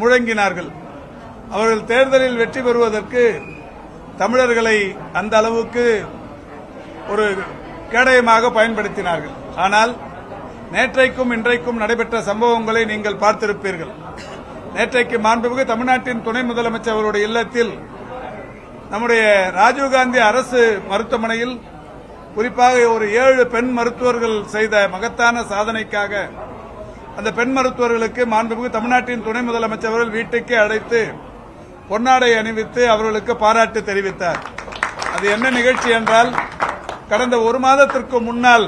முழங்கினார்கள். அவர்கள் தேர்தலில் வெற்றி பெறுவதற்கு தமிழர்களை அந்த அளவுக்கு ஒரு கேடயமாக பயன்படுத்தினார்கள். ஆனால் நேற்றைக்கும் இன்றைக்கும் நடைபெற்ற சம்பவங்களை நீங்கள் பார்த்திருப்பீர்கள். நேற்றைக்கு மாண்புமிகு தமிழ்நாட்டின் துணை முதலமைச்சர் அவருடைய இல்லத்தில் நம்முடைய ராஜீவ்காந்தி அரசு மருத்துவமனையில் குறிப்பாக ஒரு ஏழு பெண் மருத்துவர்கள் செய்த மகத்தான சாதனைக்காக அந்த பெண் மருத்துவர்களுக்கு மாண்புமிகு தமிழ்நாட்டின் துணை முதலமைச்சர் அவர்கள் வீட்டுக்கே அழைத்து பொன்னாடை அணிவித்து அவர்களுக்கு பாராட்டு தெரிவித்தார். அது என்ன நிகழ்ச்சி என்றால் கடந்த ஒரு மாதத்திற்கு முன்னால்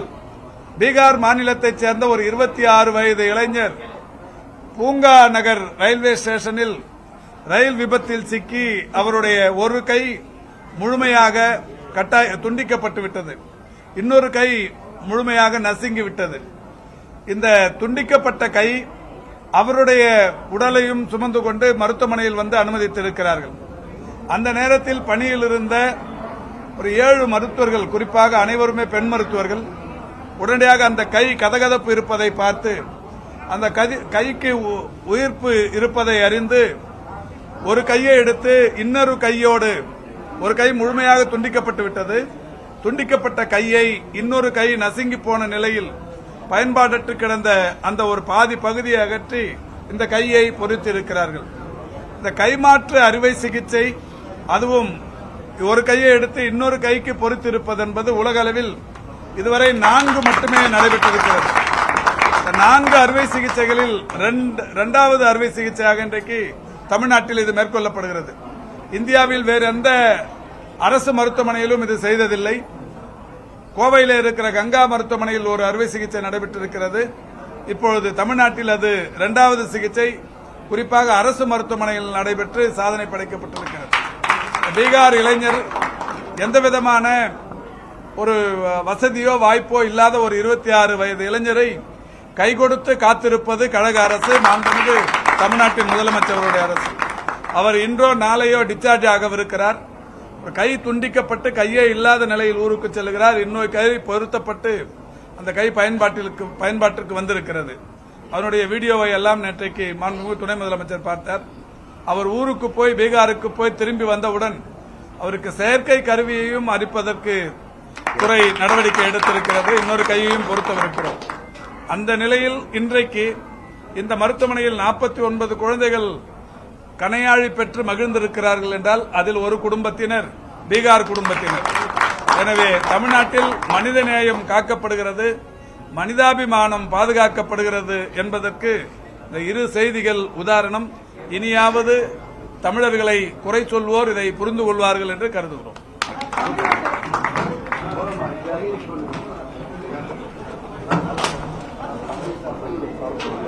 பீகார் மாநிலத்தைச் சேர்ந்த ஒரு இருபத்தி ஆறு வயது இளைஞர் பூங்கா நகர் ரயில்வே ஸ்டேஷனில் ரயில் விபத்தில் சிக்கி அவருடைய ஒரு கை முழுமையாக கட்டாய துண்டிக்கப்பட்டு விட்டது. இன்னொரு கை முழுமையாக நசுங்கி விட்டது. இந்த துண்டிக்கப்பட்ட கை அவருடைய உடலையும் சுமந்து கொண்டு மருத்துவமனையில் வந்து அனுமதித்திருக்கிறார்கள். அந்த நேரத்தில் பணியில் இருந்த ஒரு ஏழு மருத்துவர்கள் குறிப்பாக அனைவருமே பெண் மருத்துவர்கள் உடனடியாக அந்த கை கதகதப்பு இருப்பதை பார்த்து அந்த கதி- கைக்கு உ- உயிர்ப்பு இருப்பதை அறிந்து ஒரு கையை எடுத்து இன்னொரு கையோடு ஒரு கை முழுமையாக துண்டிக்கப்பட்டு விட்டது. துண்டிக்கப்பட்ட கையை இன்னொரு கை நசுங்கி போன நிலையில் பயன்பாடற்று கிடந்த அந்த ஒரு பாதி பகுதியை அகற்றி இந்த கையை பொறித்திருக்கிறார்கள். இந்த கைமாற்று அறுவை சிகிச்சை அதுவும் ஒரு கையை எடுத்து இன்னொரு கைக்கு பொறித்திருப்பது என்பது உலக அளவில் இதுவரை நான்கு மட்டுமே நடைபெற்றிருக்கிறது. இந்த நான்கு அறுவை சிகிச்சைகளில் ரெண்டு- இரண்டாவது அறுவை சிகிச்சையாக இன்றைக்கு தமிழ்நாட்டில் இது மேற்கொள்ளப்படுகிறது. இந்தியாவில் வேறு எந்த அரசு மருத்துவமனையிலும் இது செய்ததில்லை. கோவையில் இருக்கிற கங்கா மருத்துவமனையில் ஒரு அறுவை சிகிச்சை நடைபெற்றிருக்கிறது. இப்பொழுது தமிழ்நாட்டில் அது இரண்டாவது சிகிச்சை. குறிப்பாக அரசு மருத்துவமனையில் நடைபெற்று சாதனை படைக்கப்பட்டிருக்கிறது. பீகார் இளைஞர் எந்த விதமான ஒரு வசதியோ வாய்ப்போ இல்லாத ஒரு இருபத்தி ஆறு வயது இளைஞரை கை கொடுத்து காத்திருப்பது கழக அரசு மாண்புமிகு தமிழ்நாட்டின் முதலமைச்சருடைய அரசு. அவர் இன்றோ நாளையோ டிஸ்சார்ஜ் ஆகவிருக்கிறார். கை துண்டிக்கப்பட்டு கையே இல்லாத நிலையில் ஊருக்கு செல்கிறார். இன்னொரு கை பொருத்தப்பட்டு அந்த கை பயன்பாட்டிற்கு பயன்பாட்டிற்கு வந்திருக்கிறது. அவருடைய வீடியோவை எல்லாம் நேற்றைக்கு மாண்புமிகு துணை முதலமைச்சர் பார்த்தார். அவர் ஊருக்கு போய் பீகாருக்கு போய் திரும்பி வந்தவுடன் அவருக்கு செயற்கை கருவியையும் அறிப்பதற்கு துறை நடவடிக்கை எடுத்திருக்கிறது. இன்னொரு கையையும் பொருத்தவிருக்கிறோம். அந்த நிலையில் இன்றைக்கு இந்த மருத்துவமனையில் நாற்பத்தி ஒன்பது குழந்தைகள் கனையாழி பெற்று மகிழ்ந்திருக்கிறார்கள் என்றால் அதில் ஒரு குடும்பத்தினர் பீகார் குடும்பத்தினர் எனவே தமிழ்நாட்டில் மனித நேயம் காக்கப்படுகிறது மனிதாபிமானம் பாதுகாக்கப்படுகிறது என்பதற்கு இந்த இரு செய்திகள் உதாரணம் இனியாவது தமிழர்களை குறை சொல்வோர் இதை புரிந்து கொள்வார்கள் என்று கருதுகிறோம் Gracias.